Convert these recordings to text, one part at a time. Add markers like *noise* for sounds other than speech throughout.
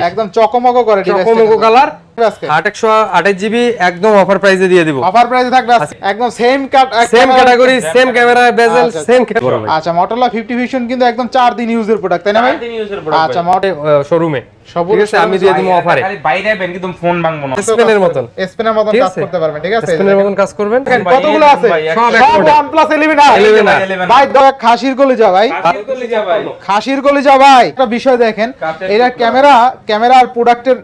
একদম চকমকো করে চকমকো কালার জিবি একদম অফার প্রাইসে দিয়ে দিব। অফার প্রাইসে থাকবে একদম same same category same camera bezel আচ্ছা, সেম আচ্ছা মোটরলা 50 ভিশন কিন্তু একদম চার দিন ইউজের প্রোডাক্ট তাই না ভাই? আচ্ছা শোরুমে ঠিক আছে আমি দিয়ে দিব অফারে খালি বাইরে আইবেন কিন্তু ফোন ভাঙবো না। স্পেনের মতন। স্পেনের মতন কাজ করতে পারবেন ঠিক আছে? স্পেনের মতন কাজ করবেন। কতগুলো আছে? সব এক model। 11 11 ভাই দয়া খাসির কলিজা ভাই। খাসির কলিজা ভাই। একটা বিষয় দেখেন কাঠের ক্যামেরা ক্যামেরা আর প্রোডাক্টের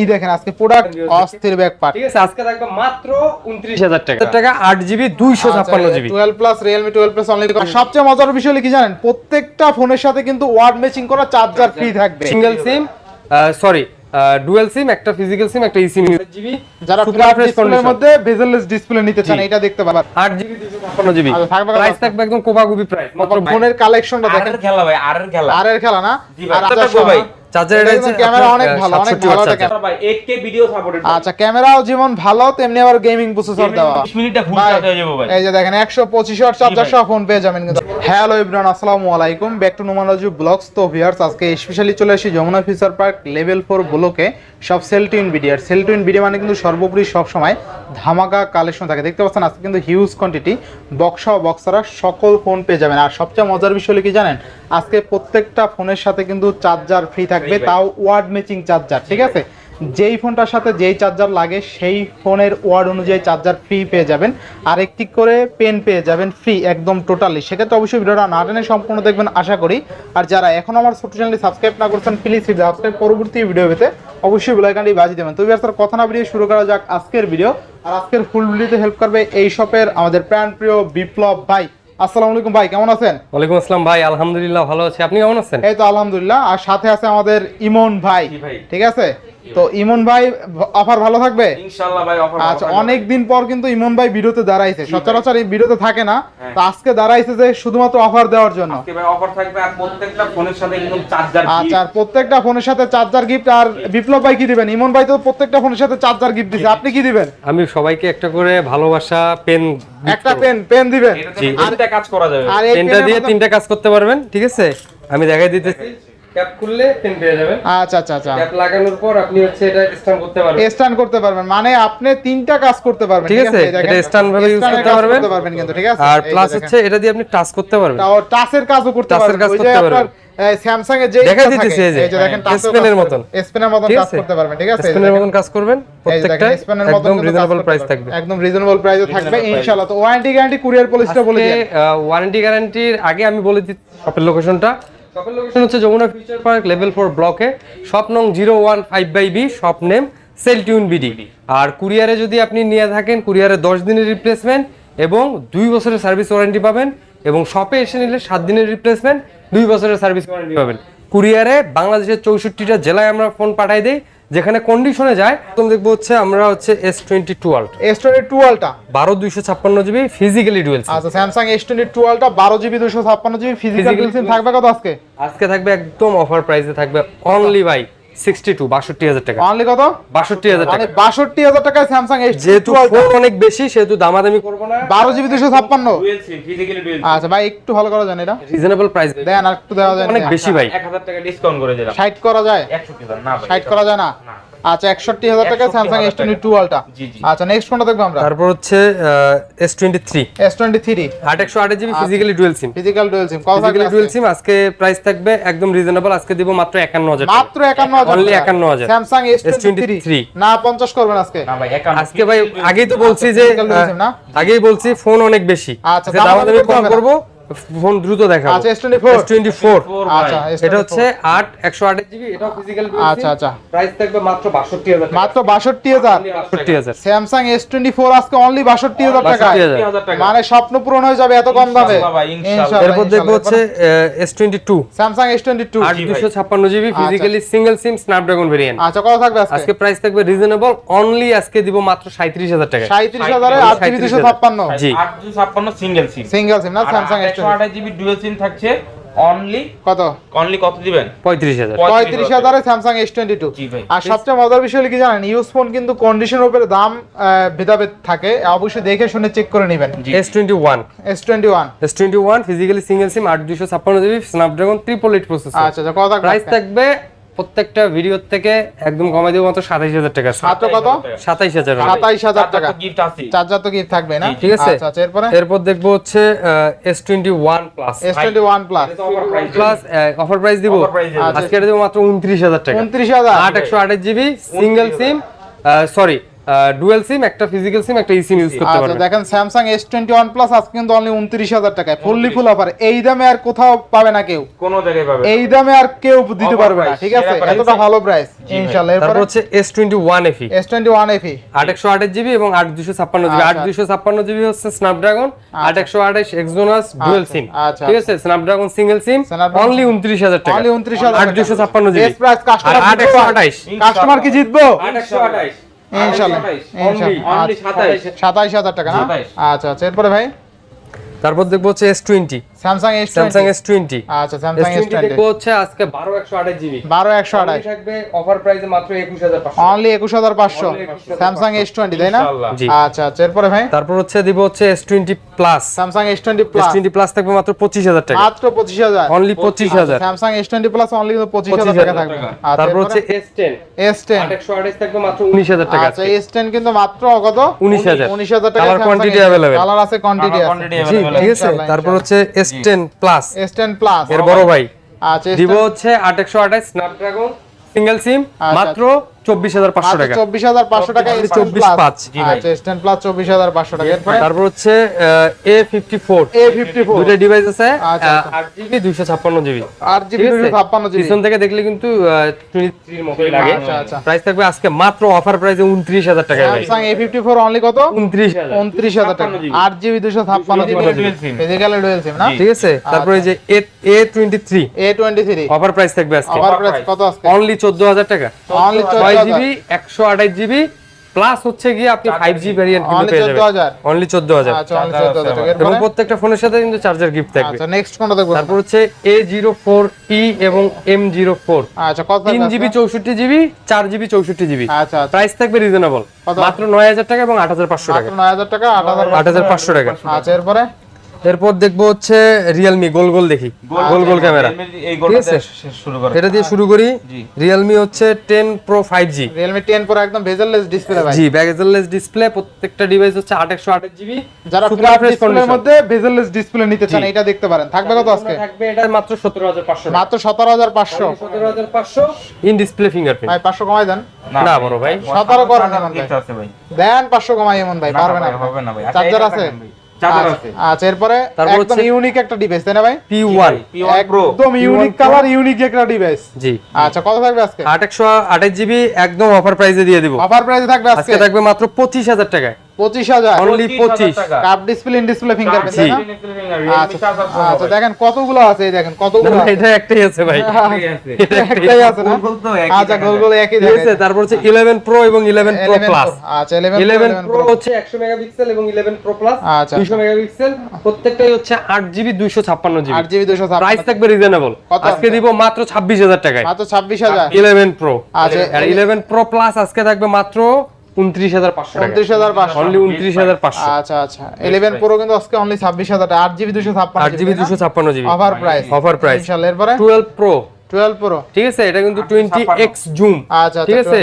ই দেখেন আজকে প্রোডাক্ট অস্থির ব্যাক পার্ট ঠিক আছে আজকে থাকবে মাত্র উনত্রিশ হাজার টাকা। টাকা আট জিবি দুইশো ছাপ্পান্ন GB 12 plus Realme 12 plus only সবচেয়ে মজার বিষয় হলো কি জানেন? প্রত্যেকটা ফোনের সাথে কিন্তু ওয়ার্ড ম্যাচিং করা চার্জার ফ্রি থাকবে। Single SIM sorry dual SIM একটা ফিজিক্যাল সিম একটা ইসিম জিবি যারা ফ্ল্যাট ডিসপ্লের মধ্যে বেজেলেস ডিসপ্লে নিতে চান এটা দেখতে পাবেন আট জিবি দুশো ছাপ্পান্ন জিবি আচ্ছা, থাকবে কত? প্রাইস থাকবে একদম কোপাগুবি প্রাইস মাত্র ফোনের কালেকশনটা দেখেন। আরের খেলা ভাই আরের খেলা। আর এর খেলা না? আর কত আচার ভাই? চার্জার এটা এটা ক্যামেরা অনেক ভালো অনেক ভালো ক্যামেরা ভাই 8K ভিডিও সাপোর্টেড আচ্ছা ক্যামেরাও যেমন ভালো তেমনি আবার গেমিং প্রসেসর দেওয়া। 20 মিনিটে ফুল চার্জ হয়ে যাবে ভাই। এই যে দেখেন 125 ওয়াট চার্জার সহ ফোন পেয়ে যাবেন কিন্তু। হ্যালো এভরিওয়ান আসসালামু আলাইকুম। Back to Noman Raju vlogs. তো ভিউয়ার্স আজকে স্পেশালি চলে আসি Jamuna Future Park level four ব্লকে। সব সেল টু ইনভিডিয়ার সেল টু মানে কিন্তু সর্বোপরি সবসময় ধামাকা কালেকশন থাকে। দেখতে পাচ্ছেন আজকে কিন্তু হিউজ কোয়ান্টিটি বক্সা বক্সারা সকল ফোন পেয়ে যাবেন। আর সবচেয়ে মজার বিষয় হলো কি জানেন? আজকে প্রত্যেকটা ফোনের সাথে কিন্তু চার্জার ফ্রি থাকবে। তাও ওয়ার্ড ম্যাচিং চার্জার ঠিক আছে? যেই ফোনটার সাথে যেই চার্জার লাগে সেই ফোনের ওয়ার্ড অনুযায়ী চার্জার ফ্রি পেয়ে যাবেন। আর একটি করে পেন পেয়ে যাবেন ফ্রি একদম টোটালি সেক্ষেত্রে অবশ্যই ভিডিওটা না টেনে সম্পূর্ণ দেখবেন আশা করি। আর যারা এখন আমার ছোট চ্যানেলটি সাবস্ক্রাইব না করছেন প্লিজ সাবস্ক্রাইব পরবর্তী ভিডিও পেতে অবশ্যই বেলাইকানটি বাজিয়ে দেবেন। তো স্যার কথা না ভিডিও শুরু করা যাক আজকের ভিডিও আর আজকের ফুল ভিডিওতে হেল্প করবে এই শপের আমাদের প্রাণ প্রিয় বিপ্লব ভাই। আসসালামু আলাইকুম ভাই কেমন আছেন? ওয়ালাইকুম আসসালাম ভাই আলহামদুলিল্লাহ ভালো আছি। আপনি কেমন আছেন? এই তো আলহামদুলিল্লাহ। আর সাথে আছে আমাদের ইমন ভাই। ভাই। ঠিক আছে? তো ইমন। ভাই অফার ভালো থাকবে? ইনশাআল্লাহ ভাই অফার আচ্ছা অনেক দিন পর কিন্তু ইমন ভাই ভিডিওতে দাঁড়াইছে। সচরাচর এই ভিডিওতে থাকে না। হ্যাঁ। তো আজকে দাঁড়াইছে যে শুধুমাত্র অফার দেওয়ার জন্য। আজকে ভাই অফার থাকবে আর প্রত্যেকটা ফোনের সাথে কিন্তু চার্জার গিফট আচ্ছা আর প্রত্যেকটা ফোনের সাথে চার্জার গিফট আর বিপ্লব ভাই কি দিবেন? ইমন ভাই তো প্রত্যেকটা ফোনের সাথে চার্জার গিফট দিছে। আপনি কি দিবেন? আমি সবাইকে একটা করে ভালোবাসা পেন একটা পেন পেন দিবেন। এটাতে তিনটা কাজ করা যাবে। আর পেনটা দিয়ে তিনটা কাজ করতে পারবেন ঠিক আছে? আমি দেখাই দিতেছি। ক্যাপ খুললে পেন পেয়ে যাবেন। আচ্ছা আচ্ছা আচ্ছা। ক্যাপ লাগানোর পর আপনি হচ্ছে এটা স্ট্যান্ড করতে পারবেন। স্ট্যান্ড করতে পারবেন। মানে আপনি তিনটা কাজ করতে পারবেন ঠিক আছে? এটা stand ভাবে এর করতে পারবেন। করতে পারবেন কিন্তু ঠিক আছে? আর প্লাস হচ্ছে এটা দিয়ে আপনি টাচ করতে পারবেন। তাও টাচের কাজও করতে পারবেন। কাজ করতে আপনার পারবেন। স্যামসাং এর যে দেখা দিতেছে এই যে, দেখেন হ্যাঁ, মতন। কাজ করতে পারবেন ঠিক আছে? স্পেনের মতন কাজ করবেন প্রত্যেকটা S-Pen মতন একদম রিজনেবল প্রাইস থাকবে। একদম রিজনেবল প্রাইসে থাকবে ইনশাআল্লাহ। তো ওয়ারেন্টি গ্যারান্টি কুরিয়ার পলিসিটা বলে দিন ওয়ারেন্টি গ্যারান্টির আগে আমি বলে দিচ্ছি শপের লোকেশনটা শপের লোকেশন হচ্ছে Jamuna Future Park level four ব্লকে শপ নং zero one five by B shop name Cell Tune BD আর কুরিয়ারে যদি আপনি নিয়ে থাকেন কুরিয়ারে দশ দিনের রিপ্লেসমেন্ট এবং দুই বছরের সার্ভিস ওয়ারেন্টি পাবেন এবং শপে এসে নিলে সাত দিনের রিপ্লেসমেন্ট দুই বছরের সার্ভিস ওয়ারেন্টি পাবেন। কুরিয়ারে বাংলাদেশের চৌষট্টিটা জেলায় আমরা ফোন পাঠাই দিই যেখানে কন্ডিশনে যায় প্রথম দেখব হচ্ছে আমরা হচ্ছে এস টোয়েন্টি টুয়েলভ S22 টুয়েলভটা বারো দুইশো ছাপ্পান্ন জিবি ফিজিক্যালি ডুয়েল আচ্ছা স্যামসাং S22 টুয়েলভটা বারো জিবি দুশো ছাপ্পান্ন জিবি ফিজিক্যালি থাকবে কত আজকে? আজকে থাকবে একদম অফার প্রাইসে থাকবে অনলি বাই সিক্সটি টু বাষট্টি হাজার টাকা। অনলি কত? বাষট্টি হাজার মানে টাকায় S22 যেহেতু ফোন অনেক বেশি সেহেতু দামাদামি করব না। বারো জিবি দুশো ছাপ্পান্ন। সিম ফিজিক্যালি ডুয়েল আচ্ছা ভাই একটু ভালো করা যায় না এটা? রিজনেবল প্রাইস দেন আর একটু দেওয়া যায় অনেক বেশি ভাই। 1000 টাকা ডিসকাউন্ট করে দিলাম। ষাট করা যায়? 61 না ভাই ষাট করা যায় না? না। আচ্ছা একষট্টি হাজার টাকা স্যামসাং এস টোয়েন্টি টুয়েলভটা জি, জি। আচ্ছা নেক্সট কোনটা দেখব আমরা। তারপর হচ্ছে S twenty three S twenty three আট একশো আট GB physically dual SIM physical dual SIM কত থাকবে ফিজিক্যালি ডুয়েল আজকে? সিম আজকে প্রাইস থাকবে একদম রিজনেবল আজকে দিব মাত্র একান্ন হাজার টাকা। মাত্র একান্ন হাজার Only 51,000 স্যামসাং S23 না পঞ্চাশ করবেন আজকে। না ভাই 51 আজকে ভাই আগেই তো বলছি যে আগেই বলছি ফোন অনেক বেশি। আচ্ছা, আজকে দামাদামি দামাদামি কম। করব। ফোন দ্রুত দেখাবো। আচ্ছা S24 S24 আচ্ছা এটা হচ্ছে 8 128 জিবি এটা ফিজিক্যাল আচ্ছা আচ্ছা। প্রাইস থাকবে মাত্র 62000 মাত্র 62000 62000 Samsung S24 আজকে অনলি 62000 টাকা। 62000 টাকা। মানে স্বপ্ন পূরণ হয়ে যাবে এত কম দামে। ইনশাআল্লাহ এরপর দেখব হচ্ছে S22 Samsung S22 256 GB physically single SIM Snapdragon variant আচ্ছা কত থাকবে আজকে? আজকে প্রাইস থাকবে রিজনেবল অনলি আজকে দিব মাত্র 37000 টাকা 37000 এ 8256 জি। 8256 সিঙ্গেল সিম সিঙ্গেল সিম না Samsung S22 একশো আঠাশ আর সবচেয়ে মজার বিষয় কি জানেন ইউজ ফোন কিন্তু কন্ডিশনের উপরে দাম ভেদাভেদ থাকে। অবশ্যই দেখে শুনে চেক করে নেবেন। S21 S21 S21 physically single SIM 8256 GB Snapdragon 888 processor আচ্ছা আচ্ছা কত প্রাইস থাকবে প্রত্যেকটা ভিডিওর থেকে একদম কমাই দেবো মাত্র সাতাইশ হাজার টাকা সাত কত? সাতাইশ হাজার সাতাইশ হাজার টাকা। গিফট আছে। চার্জার তো গিফট থাকবে না? ঠিক আছে। আচ্ছা আচ্ছা এরপরে? এরপর দেখব হচ্ছে S twenty one plus S twenty one plus plus offer price দিব। আজকে দেবো মাত্র উনত্রিশ হাজার টাকা। উনত্রিশ হাজার। আট একশো আঠাশ GB single SIM sorry dual SIM একটা ফিজিক্যাল সিম একটা ইসিম ইউজ করতে আচ্ছা, পারবেন। আচ্ছা দেখেন Samsung S21 Plus আজকে কিন্তু অনলি 29000 টাকায় ফুললি ফুল অফার এই দামে আর কোথাও পাবে না কেউ। কোন জায়গায় পাবে এই দামে আর কেউ দিতে পারবে না ঠিক আছে? এতটা ভালো প্রাইস ইনশাআল্লাহ তারপর হচ্ছে S21 FE S21 FE 828 GB এবং 8256 GB 8256 আচ্ছা। GB হচ্ছে Snapdragon আচ্ছা। 8128 Exynos ডুয়াল সিম ঠিক আছে? Snapdragon সিঙ্গেল সিম অনলি 29000 টাকা। Only 29000 856 GB S price customer customer কি জিতবো? 828 ইনশাআল্লাহ ইনশাআল্লাহ। 27000 আচ্ছা, টাকা না? আচ্ছা আচ্ছা এরপর ভাই? তারপর দেখব হচ্ছে S20 Samsung S Samsung S twenty আচ্ছা স্যামসাং এস টোয়েন্টি হচ্ছে আজকে বারো একশো আঠাশ জিবি। বারো একশো আঠাশ। থাকবে অফার প্রাইসে মাত্র একুশ হাজার পাঁচশো অনলি একুশ হাজার পাঁচশো। Only 21,500 স্যামসাং এস টোয়েন্টি তাই না? আচ্ছা আচ্ছা এরপরে ভাই? তারপর হচ্ছে দিব হচ্ছে S twenty plus Samsung S twenty plus twenty plus থাকবে মাত্র পঁচিশ হাজার টাকা। মাত্র পঁচিশ হাজার। অনলি পঁচিশ হাজার। Samsung S twenty plus only পঁচিশ হাজার 25,000 টাকা থাকবে। টাকা। আচ্ছা, তারপর হচ্ছে এস টেন এস টেন একশো আঠাশ থাকবে মাত্র উনিশ হাজার টাকা আচ্ছা এস টেন কিন্তু মাত্র কত? 19,000 উনিশ হাজার টাকা Color quantity available। কালার আছে কোয়ান্টিটি আছে। available ঠিক আছে। তারপর হচ্ছে S ten plus S ten plus এর বড় ভাই। আচ্ছা দিব হচ্ছে আট একশো আঠাশ স্ন্যাপড্রাগন সিঙ্গেল সিম আচ্ছা। মাত্র টাকা। চব্বিশ হাজার পাঁচশো টাকা চব্বিশ S10 চব্বিশ Plus। পাঁচ। জি ভাই। আচ্ছা তারপর হচ্ছে এ ফিফটি ফোর দুটো ডিভাইস আছে আচ্ছা, আচ্ছা। আট জিবি দুইশো ছাপ্পান্ন জিবি ঠিক আছে? দুশো পিছন থেকে দেখলে কিন্তু টোয়েন্টি থ্রির মতোই লাগে। আচ্ছা, আচ্ছা। প্রাইস থাকবে আজকে মাত্র অফার প্রাইসে উনত্রিশ হাজার টাকা এ ফিফটি ফোর অনলি কত? উনত্রিশ উনত্রিশ হাজার টাকা। আট জিবি দুশো ছাপ্পান্ন GB Physical dual SIM। Physical dual SIM না? জি। ঠিক আছে? তারপরে যে A twenty three A twenty three offer price থাকবে আজকে। আবার Offer প্রাইস price। কত আজকে? অনলি চোদ্দ হাজার টাকা। অনলি চোদ্দ জিবি একশো আঠাশ জিবি প্লাস হচ্ছে গিয়ে আপনি ফাইভ জি কিন্তু পেয়ে যাবেন। অনলি চোদ্দ হাজার। আচ্ছা এবং প্রত্যেকটা ফোনের সাথে কিন্তু চার্জার গিফট থাকবে। আচ্ছা নেক্সট কোনটা দেখব? তারপর হচ্ছে এবং এম জিরো ফোর আচ্ছা কত তিন থাকবে জিবি আজকে? চৌষট্টি জিবি চার জিবি চৌষট্টি জিবি আচ্ছা প্রাইস থাকবে রিজনেবল মাত্র নয় হাজার টাকা এবং আট হাজার পাঁচশো টাকা। মাত্র নয় হাজার টাকা আট হাজার আট হাজার পাঁচশো টাকা। আচ্ছা এরপরে? এরপর দেখব হচ্ছে রিয়েলমি গোল গোল দেখি। গোল গোল ক্যামেরা। ঠিক আছে? এটা দিয়ে শুরু করি। রিয়েলমি হচ্ছে ten pro five G Realme ten pro একদম ভেজারলেস ডিসপ্লে ভাই। জি ব্যাগেজলেস ডিসপ্লে প্রত্যেকটা ডিভাইস হচ্ছে আট একশো আঠাশ জিবি যারা মধ্যে ভেজারলেস ডিসপ্লে নিতে চান এটা দেখতে পারেন। থাকবে কত আজকে? থাকবে এটা মাত্র সতেরো হাজার পাঁচশো। মাত্র সতেরো হাজার পাঁচশো। সতেরো হাজার পাঁচশো। ইন ডিসপ্লে ফিঙ্গারপ্রিন্ট ভাই পাঁচশো কমাই দেন। না বড় ভাই। সতেরো করেন এমন ভাই। গিফট আছে ভাই। দেন পাঁচশো কমাই এমন ভাই পারবে না হবে না ভাই। আচ্ছা, চার্জার আছে? আচ্ছা, আচ্ছা এরপরে একদম ইউনিক একটা ডিভাইস তাই না ভাই? পি ওয়ান P1 Pro একদম ইউনিক কালার ইউনিক একটা ডিভাইস জি। আচ্ছা কত থাকবে আজকে? আট একশো আঠাশ জিবি একদম অফার প্রাইসে দিয়ে দিব। অফার প্রাইসে থাকবে আজকে থাকবে মাত্র পঁচিশ হাজার টাকায়। পঁচিশ হাজার। অনলি পঁচিশ কাপ ডিসপ্লে ডিসপ্লে ফিঙ্গারপ্রিন্ট জি। তাই না? আচ্ছা আচ্ছা দেখেন কতগুলো আছে দেখেন কতগুলো এটা একটাই আছে ভাই। একটাই আছে। না? গোল তো একই আচ্ছা দেখা গোলগুলো একই ঠিক তারপর হচ্ছে ইলেভেন প্রো এবং ইলেভেন প্রো প্লাস আচ্ছা 11 প্রো হচ্ছে একশো মেগাপিক্সেল এবং ইলেভেন প্রো প্লাস আচ্ছা, দুইশো মেগাপিক্সেল প্রত্যেকটাই হচ্ছে আট জিবি দুইশো ছাপ্পান্ন জিবি। 8 জিবি 256 প্রাইস থাকবে রিজনেবল আজকে দিব মাত্র ছাব্বিশ হাজার টাকায়। মাত্র 26000 ইলেভেন প্রো আচ্ছা, আর ইলেভেন প্রো প্লাস আজকে থাকবে মাত্র উনত্রিশ হাজার পাঁচশো টাকা। 29500 অনলি উনত্রিশ হাজার পাঁচশো। আচ্ছা আচ্ছা 11 প্রো কিন্তু আজকে অনলি 26000 টাকা। 8 জিবি 256 আট জিবি দুশো ছাপ্পান্ন GB offer price Offer price। ইনশাআল্লাহ এরপরে? টুয়েলভ প্রো 12 প্রো ঠিক আছে এটা কিন্তু টোয়েন্টি এক্স জুম আচ্ছা ঠিক আছে?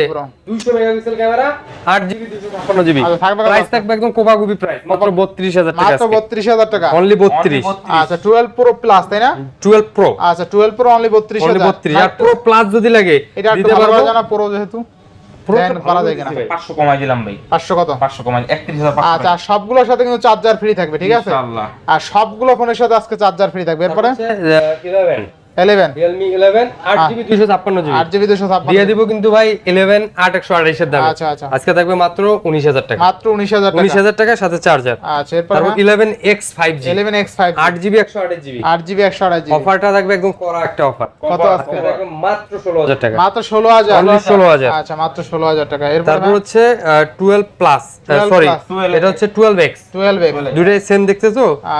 12 মেগাপিক্সেল ক্যামেরা আট জিবি দুশো ছাপ্পান্ন জিবি থাকবে কত? প্রাইস থাকবে একদম কোপাগুবি প্রাইস মাত্র বত্রিশ হাজার টাকা মাত্র 32000 টাকা। অনলি বত্রিশ। আচ্ছা 12 প্রো প্লাস তাই না? টুয়েলভ প্রো আচ্ছা 12 প্রো অনলি অনলি 32000 বত্রিশ। আর প্রো প্লাস যদি লাগে এটা দিতে পারব। করে প্রো যেহেতু। আচ্ছা, সবগুলোর সাথে কিন্তু চার্জার ফ্রি থাকবে ঠিক আছে? আর সবগুলো ফোনের সাথে আজকে চার্জার ফ্রি থাকবে এরপরে? কি 11 Realme 11 8GB অফারটা থাকবে একদম একটা অফার। আজকে? মাত্র 16000 টাকা। মাত্র 16000 অনলি 16000 আচ্ছা টাকা। এরপর তারপর হচ্ছে 12 প্লাস সরি এটা হচ্ছে 12X 12X দুটোই সেম দেখতে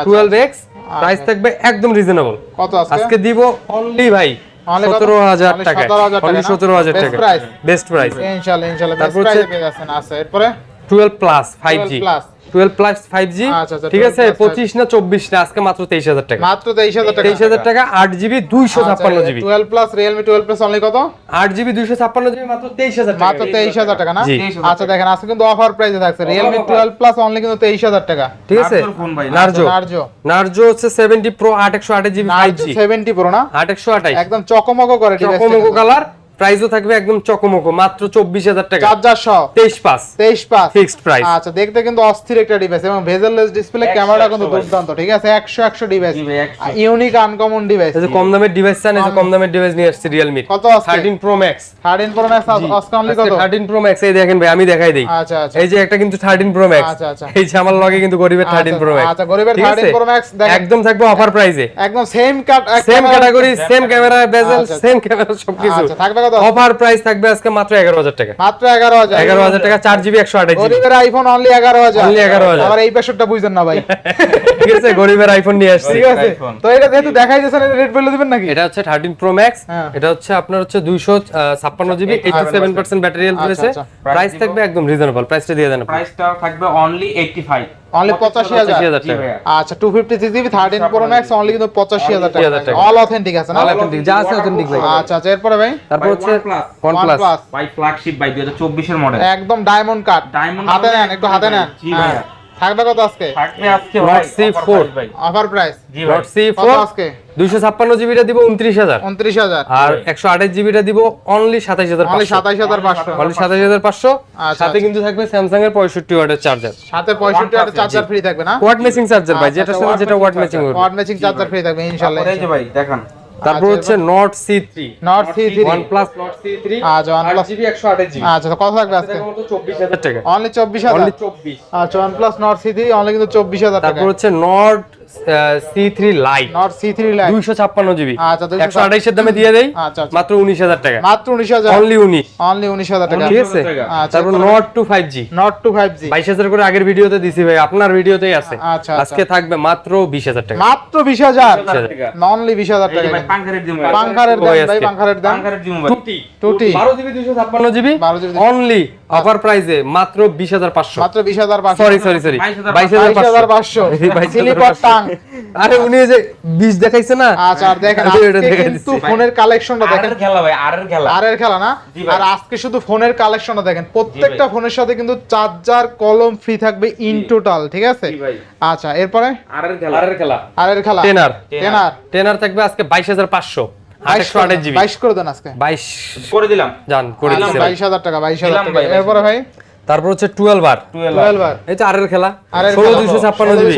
টুয়েলভ এক্স প্রাইস থাকবে একদম রিজনেবল কত আজকে দিব অনলি ভাই 17000 টাকা 17000 টাকা বেস্ট প্রাইস ইনশাআল্লাহ ইনশাআল্লাহ বেস্ট প্রাইস ইনশাল্লাহ ইনশাল্লাহ আছে এরপরে? Twelve plus five G plus 12 আচ্ছা দেখেন আজকে কিন্তু অফার প্রাইসে থাকছে। Realme 12 প্লাস অনলি কিন্তু 23000 টাকা। ঠিক আছে? নারজো নারজো নারজো হচ্ছে 70 Pro 8 128GB 5G 70 Pro না? 8 128 একদম চকমকো করে ঠিক আছে কালার প্রাইসও থাকবে একদম চকমকো মাত্র চব্বিশ হাজার টাকা। চার্জার সহ তেইশ পাঁচ তেইশ পাঁচ ফিক্সড প্রাইস আচ্ছা দেখতে কিন্তু অস্থির একটা ডিভাইস এবং ভেজেললেস ডিসপ্লে ক্যামেরা কিন্তু দুর্দান্ত ঠিক আছে? একশো একশো ডিভাইস। ইউনিক আনকমন ডিভাইস কম দামের ডিভাইস চান এই কম দামের ডিভাইস নিয়ে আসছে রিয়েলমি কত thirteen pro max thirteen pro max আজকে অনলি কত? থার্টিন প্রো ম্যাক্স এই দেখেন ভাই আমি দেখাই দিই। আচ্ছা আচ্ছা। এই যে একটা কিন্তু থার্টিন প্রো ম্যাক্স আচ্ছা, আচ্ছা। এই যে আমার লগে কিন্তু গরিবের থার্টিন প্রো ম্যাক্স আচ্ছা, গরিবের 13 Pro Max দেখেন। একদম থাকবে অফার প্রাইসে একদম same cut same category same camera bezel same camera সবকিছু। আচ্ছা থাকবে কত? অফার প্রাইস থাকবে আজকে মাত্র এগারো হাজার টাকা। মাত্র এগারো হাজার। এগারো হাজার টাকা চার জিবি একশো আঠাশ জিবি গরিবের আইফোন অনলি এগারো হাজার। Only 11,000 আবার এই পেশরটা বুঝছেন না ভাই। *laughs* ঠিক আছে গরিবের আইফোন নিয়ে আসছি। ঠিক আছে। তো এটা যেহেতু দেখাই যাচ্ছে না রেট বলে দিবেন নাকি? এটা হচ্ছে থার্টিন প্রো ম্যাক্স। এটা হচ্ছে আপনার হচ্ছে দুইশো ছাপ্পান্ন GB eighty seven percent battery health আচ্ছা, রয়েছে। আচ্ছা। প্রাইস থাকবে একদম রিজনেবল প্রাইসটা দিয়ে দেন প্রাইসটা থাকবে অনলি 85 অনলি পঁচাশি 85,000 জি টাকা। ভাইয়া। আচ্ছা two fifty six GB thirteen pro max only কিন্তু পঁচাশি হাজার টাকা। টাকা। অল অথেন্টিক আছে না? অল অথেন্টিক যা আছে অথেন্টিক ভাই। আচ্ছা আচ্ছা এরপরে ভাই? তারপর ভাই, হচ্ছে OnePlus। ভাই ফ্ল্যাগশিপ ভাই 2024 এর মডেল একদম ডায়মন্ড কাট হাতে নেন একটু হাতে নেন। জি হ্যাঁ। থাকবে কত আজকে? থাকবে আজকে Note ভাই C4 offer price ভাই। অফার প্রাইস জি ভাই। ডট সি আজকে? দুইশো ছাপ্পান্ন জিবিটা দিব উনত্রিশ হাজার। উনত্রিশ হাজার। আর একশো আঠাশ জিবিটা দিব অনলি সাতাইশ হাজার অনলি সাতাইশ হাজার পাঁচশো। অনলি সাতাইশ হাজার পাঁচশো। আচ্ছা, সাথে আচ্ছা। কিন্তু থাকবে স্যামসাং এর পঁয়ষট্টি ওয়াটের চার্জার সাথে পঁয়ষট্টি হাজার চার্জার ফ্রি থাকবে না? ওয়াট মেসিং চার্জার ভাই আচ্ছা, যেটা আচ্ছা, সাথে যেটা ওয়াট মেসিং matching করবে। কোয়াড ম্যাচিং চার্জার ফ্রি থাকবে ইনশাআল্লাহ এই যে ভাই দেখান। তারপর আচ্ছা, হচ্ছে Nord C three Nord C three OnePlus Nord C three আচ্ছা, OnePlus- জিবি একশো আঠাশ জিবি আচ্ছা তো কত থাকবে আজকে? চব্বিশ হাজার টাকা। অনলি চব্বিশ। হাজার চব্বিশ। আচ্ছা OnePlus Nord C three only কিন্তু চব্বিশ হাজার টাকা। তারপর হচ্ছে নট আচ্ছা, 256 দামে দিয়ে দেই আচ্ছা, আচ্ছা। মাত্র টাকা। মাত্র অনলি উনিশ অনলি উনিশ হাজার টাকা। ঠিক আছে? আচ্ছা, তারপর এরপরে- Nord two five G Nord two five G বাইশ হাজার করে আগের ভিডিওতে দিছি ভাই আপনার ভিডিওতেই আছে। আচ্ছা, আচ্ছা। আজকে থাকবে মাত্র বিশ হাজার টাকা। মাত্র বিশ হাজার? টাকা। অনলি টাকা। ভাই পাঙ্খারের দিমু ভাই। দাম ভাই আজকে। দাম। পাঙ্খারের দিমু টুটি টুটি বারো জিবি দুইশো ছাপ্পান্ন 12 GB অনলি অফার প্রাইসে মাত্র বিশ হাজার পাঁচশো। মাত্র বিশ হাজার পাঁচশো। সরি সরি সরি 22,500 বাইশ বাইশ হাজার হাজার পাঁচশো। *laughs* বাইশ স্লিপার হাজার টাং *laughs* আরে উনি যে বিশ দেখাইছে না? আচ্ছা আর দেখেন কিন্তু ফোনের কালেকশনটা দেখেন। আরের খেলা ভাই আরের খেলা। আর এর খেলা না? আর আজকে শুধু ফোনের কালেকশনটা দেখেন। প্রত্যেকটা ফোনের সাথে কিন্তু চার্জার কলম ফ্রি থাকবে ইন টোটাল ঠিক আছে? আচ্ছা এরপরে? আরের খেলা। আরের খেলা। আর এর খেলা। টেনার টেনার টেনার থাকবে আজকে বাইশ হাজার পাঁচশো। আটশো আঠাশ জিবি। বাইশ করে দেন আজকে। বাইশ করে দিলাম। জান করে আচ্ছা। বাইশ হাজার টাকা বাইশ হাজার দিলাম টাকা। ভাই, এরপরে ভাই? তারপর হচ্ছে টুয়েলভ আর 12 টুয়েলভ আর এই তো আরের খেলা ষোলো খেলা দুইশো ছাপ্পান্ন জিবি।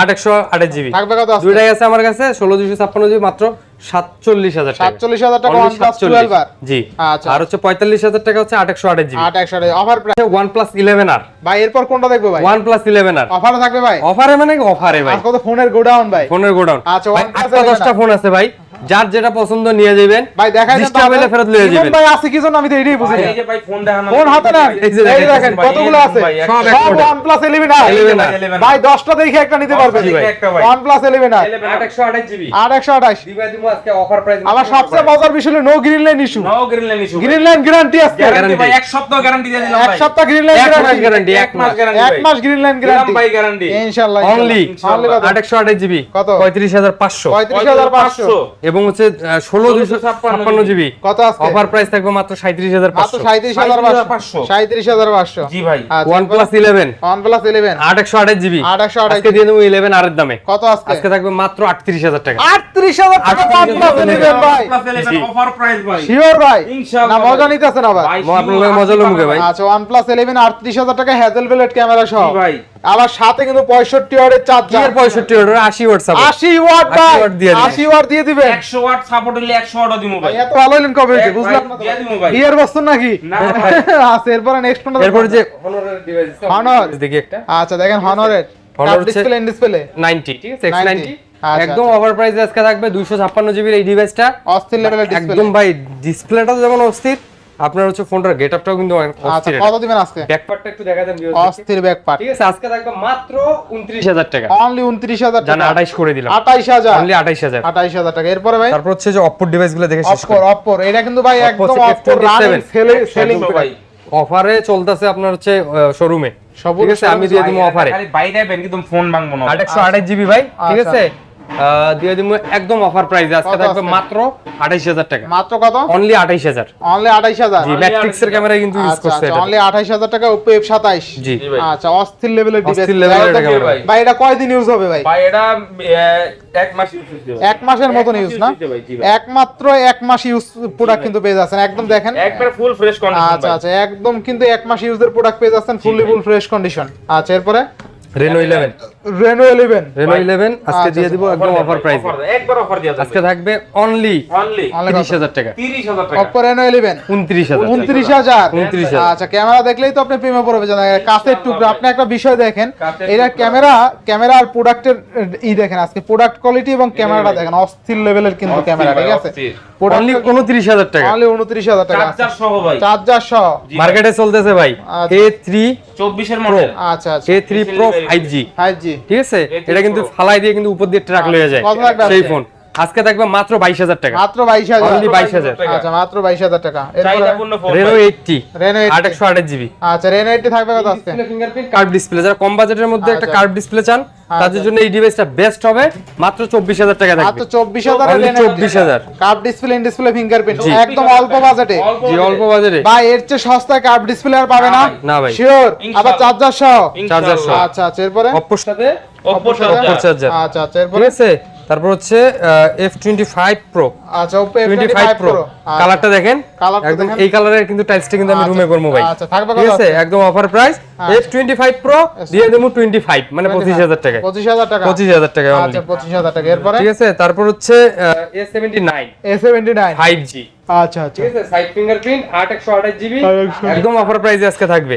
আট একশো আঠাশ জিবি। থাকবে কত আজকে? দুইটাই আছে আমার কাছে ষোলো দুইশো ছাপ্পান্ন জিবি মাত্র সাতচল্লিশ হাজার টাকা। সাতচল্লিশ হাজার টাকা Only OnePlus 47 twelve R জি। আচ্ছা। আর হচ্ছে পঁয়তাল্লিশ হাজার টাকা হচ্ছে আট একশো আঠাশ জিবি। আট একশো offer price OnePlus eleven R. ভাই এরপর কোনটা দেখব ভাই? OnePlus eleven R. অফারে থাকবে ভাই? অফারে মানে অফারে ভাই। কত? ফোনের গোডাউন ভাই। ফোনের গোডাউন। আচ্ছা, আটটা দশটা ফোন আছে ভাই। যার যেটা পছন্দ নিয়ে যাবেন ভাই দেখাই দেন ফেরত লয়ে যাবেন। ভাই আছে কি জন্য আমি তো এটাই বুঝি না। এই যে ভাই ফোন দেখানো ফোন হাতে নেন। এই যে দেখেন, কতগুলো আছে? সব model। OnePlus 11 আর। 11 আর। 11 ভাই 10টা দেখে একটা নিতে পারবেন। দেখে ভাই। OnePlus 11 আর। আট একশো আঠাশ জিবি। 8128 দিবা দিব আজকে অফার প্রাইস আবার সবচেয়ে মজার বিষয় হলো no green line issue no green line issue green line guarantee আজকে গ্যারান্টি ভাই এক সপ্তাহ গ্যারান্টি দিয়ে দিলাম এক সপ্তাহ গ্রিন লাইন এক মাস গ্যারান্টি এক মাস গ্যারান্টি এক মাস গ্রিন লাইন গ্যারান্টি ভাই গ্যারান্টি ইনশাআল্লাহ অনলি অনলি কত? আট একশো আঠাশ জিবি। কত? পঁয়ত্রিশ হাজার পাঁচশো। 35500 এবং হচ্ছে ষোলো দুশো ছাপ্পান্ন জিবি। কত আজকে? অফার প্রাইস থাকবে মাত্র সাঁত্রিশ হাজার মাত্র পাঁচশো। 37500 37500 জি ভাই। ওয়ান প্লাস ইলেভেন OnePlus 11 আট একশো আঠাশ জিবি। 8128 আজকে দিয়ে দেবো ইলেভেন দামে। কত আজকে? আজকে থাকবে মাত্র আটত্রিশ হাজার টাকা। 38000 টাকা 38,000 OnePlus 11 ভাই। অফার প্রাইস ভাই। শিওর ভাই। না মজা। নিতেছেন আবার। আপনার মজা লমুকে ভাই। আচ্ছা OnePlus 11 38000 টাকা হ্যাজেল বেলেট ক্যামেরা সহ। ভাই। আবার সাথে কিন্তু 65 ওয়াটের কি চার্জার পঁয়ষট্টি ওয়াট আশি ওয়াট সাপোর্ট 80 ওয়াট 80 ভাই ওয়াট দিয়ে দিবেন। 80 ওয়াট দিয়ে দিবেন 100 ওয়াট সাপোর্ট হলে 100 ওয়াটও দিমু ভাই। এত ভালো হলেন কবে? এক বুঝলাম। ভাই, দিয়ে দিমু ভাই। বিয়ের বস্তু নাকি? না *laughs* আচ্ছা এরপরে নেক্সট কোনটা এরপরে যে হনরের ডিভাইস Honor। দেখি একটা। আচ্ছা দেখেন হনরের হচ্ছে- ডিসপ্লে ইন ডিসপ্লে 90 ঠিক আছে? 90 X90 আচ্ছা, একদম আচ্ছা। ওভার প্রাইস আজকে থাকবে 256 জিবির এই ডিভাইসটা অস্থির লেভেলের ডিসপ্লে একদম ভাই ডিসপ্লেটা যেমন অস্থির আপনার হচ্ছে ফোনটার গেটআপটাও কিন্তু অনেক আচ্ছা অস্থির কত দিবেন আজকে? ব্যাকপার্টটা একটু দেখা দেন দেখি। অস্থির ব্যাক পার্ট ঠিক আছে আজকে থাকবে মাত্র 29000 টাকা। অনলি 29000 জানা টাকা। 28 করে দিলাম। 28000 অনলি 28000 28000 টাকা। এরপরে ভাই? তারপর হচ্ছে যে অপর ডিভাইসগুলো দেখে শেষ করি। অপর এটা কিন্তু ভাই একদম হচ্ছে অপর F27 রানিং সেলিং ভাই। অফারে চলতেছে আপনার হচ্ছে শোরুমে ঠিক আছে আমি দিয়ে দিব অফারে খালি বাইরে আইবেন কিন্তু ফোন ভাঙবো না। আট একশো আঠাশ জিবি ভাই। ঠিক আচ্ছা। আছে? দিয়ে দিব একদম অফার প্রাইস আজকে থাকবে মাত্র আঠাইশ হাজার টাকা। মাত্র কত? অনলি আঠাইশ হাজার। অনলি আঠাইশ হাজার? জি ম্যাট্রিক্স এর ক্যামেরা কিন্তু ইউজ আচ্ছা করছে আচ্ছা এটা। অনলি টাকা জি। আচ্ছা অস্থির লেভেলের ডিভাইস অস্থির level ক্যামেরা। ভাই এটা কয়দিন ইউজ হবে ভাই? ভাই এটা এক মাস ইউজ এক মাসের মতন ইউজ না? হইছে ভাই, জি ভাই। একমাত্র এক মাস ইউজ প্রোডাক্ট কিন্তু পেয়ে যাচ্ছেন। একদম দেখেন। একবারে ফুল ফ্রেশ কন্ডিশন আচ্ছা আচ্ছা একদম কিন্তু এক মাস ইউজের প্রোডাক্ট পেয়ে যাচ্ছেন ফুললি ফুল ফ্রেশ কন্ডিশন আচ্ছা এরপরে? Reno eleven Reno eleven Reno eleven আজকে আচ্ছা, দিয়ে দিব একদম অফার প্রাইস একবার অফার দিয়া যাবে আজকে থাকবে অনলি অনলি তিরিশ হাজার টাকা। 30000 টাকা। অপো রেনো উনত্রিশ হাজার উনত্রিশ হাজার। 29,000 আচ্ছা ক্যামেরা দেখলেই তো আপনি প্রেমে পড়বে জানা কাছের টুকরো। আপনি একটা বিষয় দেখেন এটা ক্যামেরা ক্যামেরা আর প্রোডাক্টের ই দেখেন আজকে। প্রোডাক্ট কোয়ালিটি এবং ক্যামেরাটা দেখেন। অস্থির লেভেলের কিন্তু ক্যামেরা ঠিক আছে? অনলি উনত্রিশ হাজার টাকা। অনলি উনত্রিশ হাজার টাকা চার্জার সহ ভাই। চার্জার সহ। মার্কেটে চলতেছে ভাই। আচ্ছা। এ থ্রি 24 এর মডেল আচ্ছা। আচ্ছা A three pro five G five G ঠিক আছে? এটা কিন্তু ফালাই দিয়ে কিন্তু উপর দিয়ে ট্রাক লয়ে যায় সেই ফোন। আজকে থাকবে মাত্র বাইশ হাজার টাকা। মাত্র বাইশ হাজার। অনলি বাইশ হাজার টাকা। আচ্ছা মাত্র বাইশ হাজার টাকা। এরপরে চাহিদাপূর্ণ ফোন রেনো ভাই। এইটটি রেনো আট একশো আঠাশ জিবি আচ্ছা রেনো এইটটি থাকবে কত আজকে? ফিঙ্গারপ্রিন্ট কার্ভ ডিসপ্লে যারা কম বাজেটের মধ্যে একটা আচ্ছা। কার্ভ ডিসপ্লে চান তাদের জন্য এই ডিভাইসটা বেস্ট হবে। মাত্র চব্বিশ হাজার টাকা থাকবে। চব্বিশ হাজার Only 24,000 curve display in display fingerprint একদম অল্প বাজেটে জি অল্প বাজেটে ভাই এর চেয়ে সস্তায় কার্ভ ডিসপ্লে আর পাবে না? না ভাই। শিওর আবার চার্জার সহ। চার্জার সহ। আচ্ছা আচ্ছা এরপরে? সাথে Oppo সাথে? charger। চার্জার আচ্ছা আচ্ছা ঠিক এরপরে? আছে? তারপর হচ্ছে এফ টোয়েন্টি ফাইভ প্রো আচ্ছা twenty five F25 pro Pro কালারটা দেখেন একদম এই কালারের কিন্তু টাইলসটা কিন্তু আমি আচ্ছা, রুমে করব ভাই। আচ্ছা, থাকবে ঠিক আছে? একদম offer price F twenty five pro দিয়ে দেবো টোয়েন্টি ফাইভ মানে পঁচিশ হাজার টাকা পঁচিশ হাজার টাকা। পঁচিশ হাজার টাকা আচ্ছা পঁচিশ হাজার টাকা। এরপরে? ঠিক আছে তারপর হচ্ছে A seventy nine A seventy nine five G আচ্ছা আচ্ছা। ঠিক আছে সাইড ফিঙ্গারপ্রিন্ট জিবি। একদম অফার প্রাইসে আজকে থাকবে।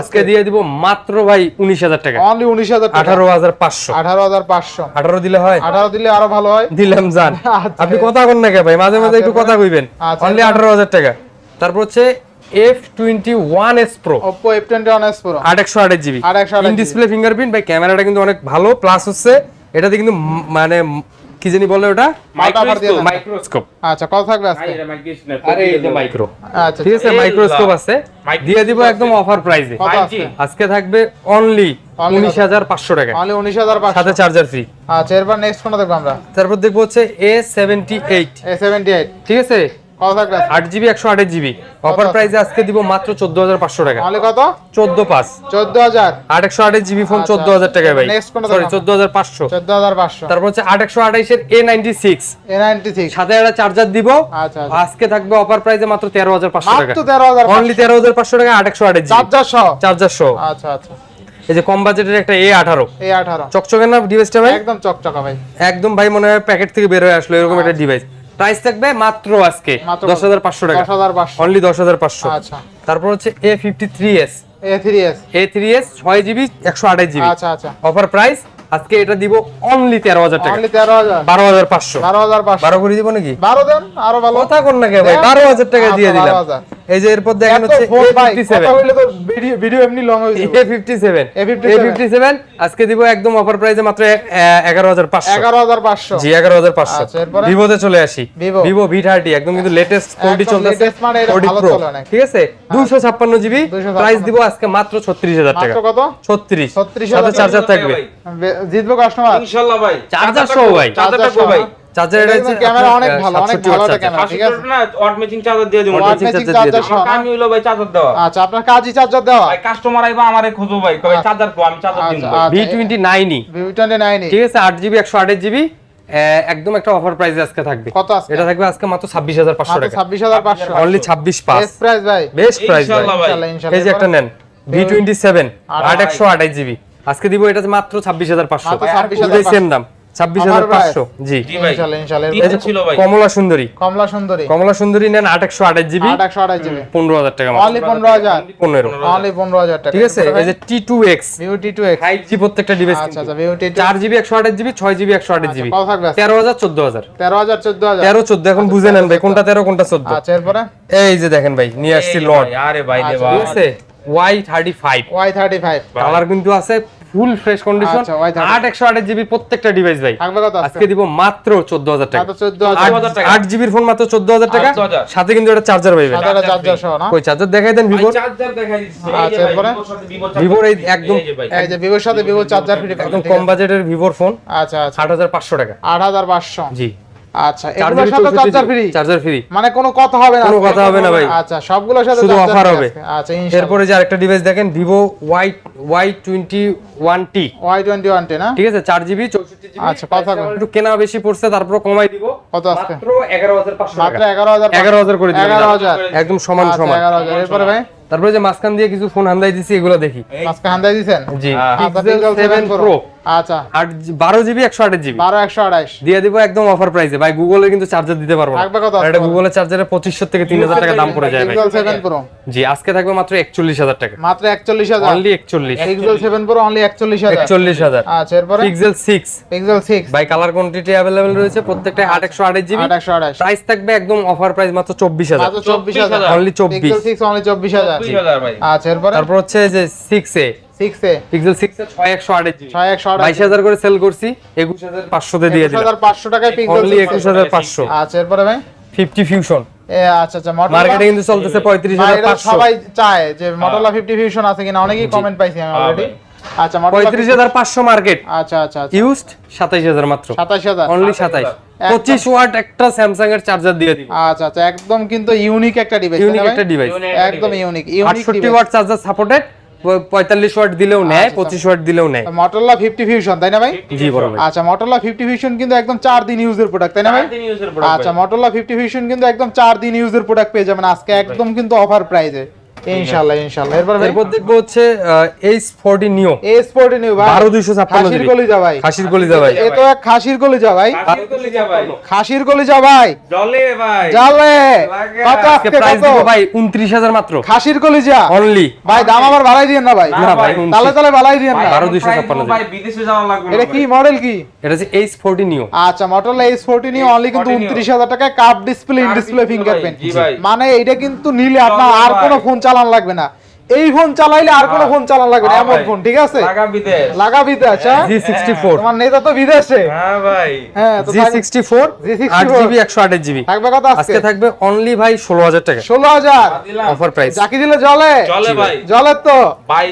আজকে? দিয়ে দিব মাত্র ভাই উনিশ হাজার টাকা। অনলি উনিশ হাজার টাকা। আঠারো হাজার পাঁচশো। আঠারো হাজার পাঁচশো। আঠারো দিলে হয়? আঠারো দিলে আরও ভালো হয়। দিলাম জান। *laughs* আচ্ছা। আপনি কথা কন না কে ভাই? মাঝে মাঝে একটু কথা কইবেন। আচ্ছা। অনলি আঠারো হাজার টাকা। তারপর হচ্ছে F twenty one S pro Oppo F twenty one S pro আট একশো আঠাশ জিবি। 828 ইন ডিসপ্লে ফিঙ্গারপ্রিন্ট ভাই ক্যামেরাটা কিন্তু অনেক ভালো। প্লাস হচ্ছে এটাতে কিন্তু মানে কি জানি বলে ওটা? দিয়ে মাইক্রোস্কোপ। আচ্ছা কত থাকবে আজকে। আরে এই যে মাইক্রো। আচ্ছা ঠিক আছে মাইক্রোস্কোপ আছে। দিয়ে দিব একদম অফার প্রাইসে আজকে আজকে থাকবে অনলি Only উনিশ হাজার পাঁচশো টাকা। অনলি উনিশ হাজার পাঁচশো। সাথে চার্জার ফ্রি আচ্ছা এরপর নেক্সট কোনটা দেখব আমরা? তারপর দেখব হচ্ছে A seventy eight A seventy eight ঠিক আছে? আট জিবি একশো আঠাশ জিবি। অফার আছে? প্রাইসে আজকে দিব মাত্র চোদ্দ হাজার পাঁচশো টাকা। কত? চোদ্দ পাঁচ। চোদ্দ হাজার। আট একশো আঠাশ জিবি ফোন আচ্ছা, চোদ্দ হাজার টাকায় ভাই। সরি চোদ্দ হাজার পাঁচশো। চোদ্দ হাজার পাঁচশো। তারপর হচ্ছে আট একশো আঠাইশের A ninety six A ninety six সাথে একটা চার্জার দিব। আচ্ছা আচ্ছা। আজকে থাকবে অফার প্রাইসে মাত্র তেরো হাজার পাঁচশো টাকা। তেরো হাজার অনলি তেরো হাজার পাঁচশো টাকা আট একশো আঠাশ জিবি। চার্জার সহ? চার্জার সহ। আচ্ছা আচ্ছা। এই যে কম বাজেটের একটা এ আঠারো। এই আঠারো। চকচকে না ডিভাইসটা ভাই? একদম চকচকা ভাই। একদম ভাই মনে হয় প্যাকেট থেকে বের হয়ে আসলো এরকম একটা ডিভাইস প্রাইস থাকবে মাত্র আজকে মাত্র দশ হাজার পাঁচশো টাকা। দশ হাজার পাঁচশো। অনলি দশ হাজার পাঁচশো। আচ্ছা। তারপর হচ্ছে A fifty three S A three S A three S ছয় জিবি একশো আঠাশ জিবি আচ্ছা আচ্ছা। অফার প্রাইস আজকে এটা দিব অনলি তেরো হাজার টাকা। অনলি করে দিব নাকি? বারো দেন আরও ভালো। কথা কোন না কে ভাই দেন। বারো হাজার টাকা দিয়ে আচ্ছা, দিলাম এই যে এরপর দেখেন হচ্ছে ফোন ভাই ফিফটি কথা সেভেন তো ভিডিও ভিডিও এমনি লং হয়ে যাবে। A fifty seven A A57 আজকে দিব একদম অফার প্রাইসে মাত্র এগারো হাজার পাঁচশো। এগারো হাজার পাঁচশো। জি আচ্ছা, এরপরে? ভিভোতে চলে আসি। ভিভো ভি থার্টি একদম কিন্তু লেটেস্ট ফোনটি চলতেছে। মানে এটা 40 ভালো চলে ঠিক আছে? দুশো ছাপ্পান্ন জিবি। 256 প্রাইস দিব আজকে মাত্র ছত্রিশ হাজার টাকা। মাত্র কত? ছত্রিশ। 36,000 সাথে চার্জার থাকবে। জিতবো কাস্টমার? ইনশাআল্লাহ ভাই। 400 ভাই। 400 ভাই। চার্জার ক্যামেরা অনেক ভালো অনেক ভালো একটা ক্যামেরা ঠিক আছে? না অট ম্যাচিং চার্জার দিয়ে দেব। অট ম্যাচিং চার্জার সহ। আমি হলো ভাই চার্জার দাও আচ্ছা আপনার কাজই চার্জার দাও ভাই কাস্টমার আইবা আমারে খোঁজো ভাই। কই চার্জার আচ্ছা। কো আমি চার্জার দিব দিন V29 ই। V29 ঠিক আছে 8 জিবি 128 জিবি একদম একটা অফার প্রাইস আজকে থাকবে। কত আজকে? এটা থাকবে আজকে মাত্র 26500 টাকা। 26500 অনলি 26 পাস। বেস্ট প্রাইস ভাই। বেস্ট প্রাইস ইনশাআল্লাহ ভাই। এই যে একটা নেন V27 8 জিবি আজকে দিব এটা মাত্র ছাব্বিশ হাজার পাঁচশো। সেম দাম ছাব্বিশ হাজার পাঁচশো। জি জি। ভাই ইনশাল্লাহ ইনশাল্লাহ। তিন এই যে ছিল ভাই। কমলা সুন্দরী। কমলা সুন্দরী। কমলা সুন্দরী নেন আট একশো আঠাশ জিবি। আট আঠাশ জিবি। পনেরো হাজার টাকা অনলি পনেরো হাজার। পনেরো। অনলি পনেরো হাজার টাকা। ঠিক আছে এই যে টি টু এক্স বিউটি টু এক্স ফাইভ জি প্রত্যেকটা ডিভাইস আচ্ছা আচ্ছা টু চার জিবি একশো আঠাশ জিবি ছয় জিবি একশো আঠাশ জিবি। কত থাকবে তেরো হাজার চোদ্দ হাজার। তেরো হাজার চোদ্দ হাজার। তেরো চোদ্দ এখন বুঝে নেন ভাই কোনটা তেরো কোনটা চোদ্দ। আচ্ছা এরপরে? এই যে দেখেন ভাই নিয়ে আসছি লট আরে ভাই আচ্ছা, ভাই ঠিক আছে? Y thirty five Y thirty five colour কিন্তু আছে ফুল ফ্রেশ কন্ডিশন আচ্ছা। আট একশো আটের জিবি প্রত্যেকটা ডিভাইস ভাই। আজকে? দিব মাত্র চোদ্দ হাজার টাকা। 14,000 আট- 14,000 টাকা। আট জিবির ফোন মাত্র চোদ্দ হাজার টাকা। সাথে কিন্তু এটা চার্জার পাইবেন চার্জার সহ না? ওই চার্জার দেখাই দেন ভিভো চার্জার দেখাই দিচ্ছি। আচ্ছা, এরপরে? ভিভোর ভিভো ভিভোর এই একদম- এই যে ভিভোর সাথে ভিভো চার্জার ফ্রি একদম কম বাজেটের ভিভোর ফোন আচ্ছা আচ্ছা। আট হাজার পাঁচশো টাকা। আট হাজার পাঁচশো। জি। আচ্ছা এগুলোর সাথে চার্জার ফ্রি চার্জার ফ্রি মানে কোনো কথা হবে না কোনো কথা হবে না ভাই। আচ্ছা সবগুলোর সাথে শুধু charger হবে। আচ্ছা এরপরে যে আরেকটা ডিভাইস দেখেন Vivo Y Y twenty one T Y twenty one না? ঠিক আছে চার জিবি চৌষট্টি জিবি আচ্ছা, কথা একটু কেনা বেশি পড়ছে তারপর কমাই দিব। কত আজকে? মাত্র করে দিবেন। একদম সমান আচ্ছা সমান। এরপরে ভাই? তারপরে যে মাঝখান দিয়ে কিছু ফোন হান্দাই দিছি এগুলো দেখি। হান্দাই দিছেন? জি। আচ্ছা পিক্সেল প্রো প্রো আচ্ছা। আট বারো জিবি একশো আটের জিবি। বারো একশো আঠাইশ দিয়ে দিব একদম অফার প্রাইসে ভাই গুগলের কিন্তু চার্জার দিতে পারব এটা গুগলের চার্জারে পঁচিশশো থেকে তিন হাজার টাকা দাম পড়ে যায় ভাই। জি আজকে থাকবে মাত্র একচল্লিশ হাজার টাকা। মাত্র একচল্লিশ হাজার। অনলি একচল্লিশ। পিক্সেল সেভেন প্রো অনলি একচল্লিশ হাজার। একচল্লিশ হাজার। আচ্ছা এরপরে? Pixel six Pixel six by colour quantity available রয়েছে প্রত্যেকটা আট একশো আটের জিবি। একশো আঠাইশ প্রাইস থাকবে একদম অফার প্রাইস মাত্র চব্বিশ হাজার। চব্বিশ হাজার। অনলি চব্বিশ। সিক্স অনলি চব্বিশ হাজার। ভাই। আচ্ছা এরপরে? তারপর হচ্ছে যে six A A? Pixel A GB করে সেল করছি দিয়ে দিলাম। পাঁচশো টাকায় পিক্সেল পাঁচশো। আচ্ছা এরপরে ভাই? ফিফটি ফিউশন আচ্ছা আচ্ছা মার্কেটে কিন্তু চলতেছে পঁয়ত্রিশ ভাই, হাজার এটা পাঁচশো। সবাই চায় যে মটোলা ফিফটি ফিউশন আছে কিনা অনেকেই কমেন্ট পাইছি আমি হ্যাঁ অলরেডি আচ্ছা পঁয়ত্রিশ হাজার পাঁচশো মার্কেট আচ্ছা ইউজড সাতাইশ হাজার মাত্র। সাতাশ হাজার। অনলি সাতাইশ পঁচিশ ওয়াট একটা স্যামসাং এর চার্জার দিয়ে আচ্ছা আচ্ছা একদম কিন্তু ইউনিক একটা ডিভাইস ইউনিক একটা ডিভাইস একদম unique unique watt charger supported পঁয়তাল্লিশ ওয়াট দিলেও নেয় আচ্ছা, পঁচিশ ওয়াট দিলেও নেয়। মটোরোলা 50 ফিউশন তাই না ভাই? জি বড় ভাই। আচ্ছা মটোরোলা 50 ফিউশন কিন্তু একদম 4 দিন ইউজের প্রোডাক্ট তাই না ভাই? 4 দিন ইউজের প্রোডাক্ট আচ্ছা মটোরোলা 50 ফিউশন কিন্তু একদম 4 দিন ইউজের প্রোডাক্ট পেয়ে যাবেন। আজকে একদম কিন্তু অফার প্রাইসে ইনশাআল্লাহ ইনশাআল্লাহ। এরপর এরপর দেখব হচ্ছে এইচ ফোরটি নিও এ স্পোর্ট নিউ ভাই। বারো দুইশো ছাপ্পান্ন খাসির জিবি কলিজা ভাই। খাসির কলিজা ভাই। এ তো এক খাসির ভাই। তো লিখা ভাই। খাসির কলিজা ভাই। জলে ভাই। জালে। কত আজকে প্রাইস দিব ভাই উনত্রিশ হাজার মাত্র। খাসির কলিজা? অনলি ভাই দাম আবার বাড়াই দিয়েন না ভাই। না ভাই তালে তালে বাড়াই দিয়েন না। বারো এখন দুইশো price ছাপ্পান্ন ভাই বিদেশে যাওয়া লাগবে এটা কি মডেল কি? এটা হচ্ছে এইচ ফোরটি নিও আচ্ছা মটোরোলা এস ফোরটি অনলি কিন্তু 14 উনত্রিশ হাজার টাকায় curve display in display fingerprint ভাই, ভাই। মানে এটা কিন্তু নিলে আপনার আর ভাই। কোনো ফোন চালান লাগবে না। এই ফোন চালাইলে আর কোনো হ্যাঁ। ফোন চালান লাগবে না। হ্যাঁ এমন ফোন ঠিক আছে? লাগা বিদেশ। লাগা বিতে আচ্ছা জি সিক্সটি ফোর তোমার নেতা তো বিদেশে। হ্যাঁ ভাই। হ্যাঁ তো জি সিক্সটি ফোর G64 আট জিবি একশো আটের জিবি থাকবে কত আজকে? আজকে থাকবে অনলি ভাই ষোলো হাজার টাকা। ষোলো হাজার? দিলাম। অফার প্রাইস জাকি দিলে জলে? চলে ভাই। জলের তো। ভাই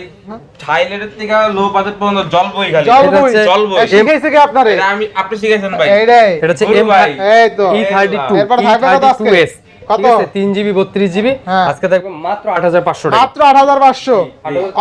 থাইল্যান্ডের থেকে লো বাজেট পর্যন্ত জল বই খালি। জল এটা বই জল বই শিখাইছে কি আপনারে? এটা আমি আপনি শিখাইছেন ভাই। এইটাই। এটা হচ্ছে এম ভাই। এই তো। ই থার্টি টু এরপর থাকবে কত টু আজকে? এস কত? তিন জিবি বত্রিশ জিবি। আজকে থাকবে মাত্র আট হাজার পাঁচশো মাত্র আট হাজার পাঁচশো।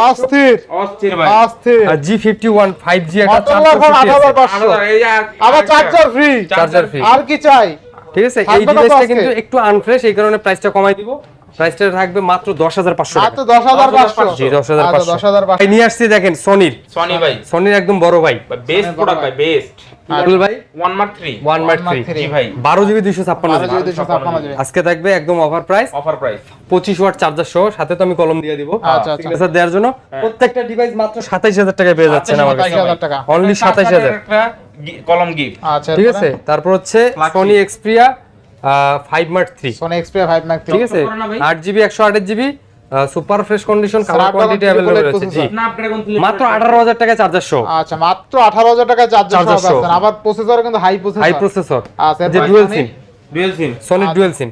অস্থির। অস্থির অস্থির। আর G fifty one five G একটা আট হাজার পাঁচশো। এই যে আবার চার্জার ফ্রি চার্জার ফ্রি আর কি চাই? ঠিক আছে এই ডিভাইসটা কিন্তু একটু আনফ্রেশ এই কারণে প্রাইসটা কমাই দিব। প্রাইসটা থাকবে মাত্র দশ হাজার পাঁচশো মাত্র টাকা দশ হাজার পাঁচশো। জি দশ হাজার আচ্ছা, পাঁচশো দশ হাজার পাঁচশো। নিয়ে আসছি দেখেন সোনির সনি ভাই। সোনির একদম বড় ভাই। বেস্ট প্রোডাক্ট ভাই। বেস্ট ভাই? ভাই। জিবি জিবি আজকে থাকবে একদম অফার প্রাইস অফার প্রাইস পঁচিশ ওয়াট চার্জার সহ সাথে তো আমি কলম দিয়ে দিব। আচ্ছা, আচ্ছা। দেওয়ার জন্য। প্রত্যেকটা ডিভাইস মাত্র সাতাইশ হাজার টাকায় পেয়ে যাচ্ছেন আমার কাছে। টাকা অনলি কলম গিফট আচ্ছা ঠিক আছে? তারপর হচ্ছে। Sony Xperia 5 Mark 3 Sony Xperia 5 Mark 3 ঠিক আছে? আট জিবি একশো আটের GB super fresh condition colour quantity available রয়েছে। জি মাত্র 18000 টাকা চার্জার শো আচ্ছা মাত্র 18000 টাকা চার্জার শো পাচ্ছেন। আবার প্রসেসর কিন্তু হাই প্রসেসর হাই প্রসেসর আচ্ছা যে dual SIM dual SIM Sony dual SIM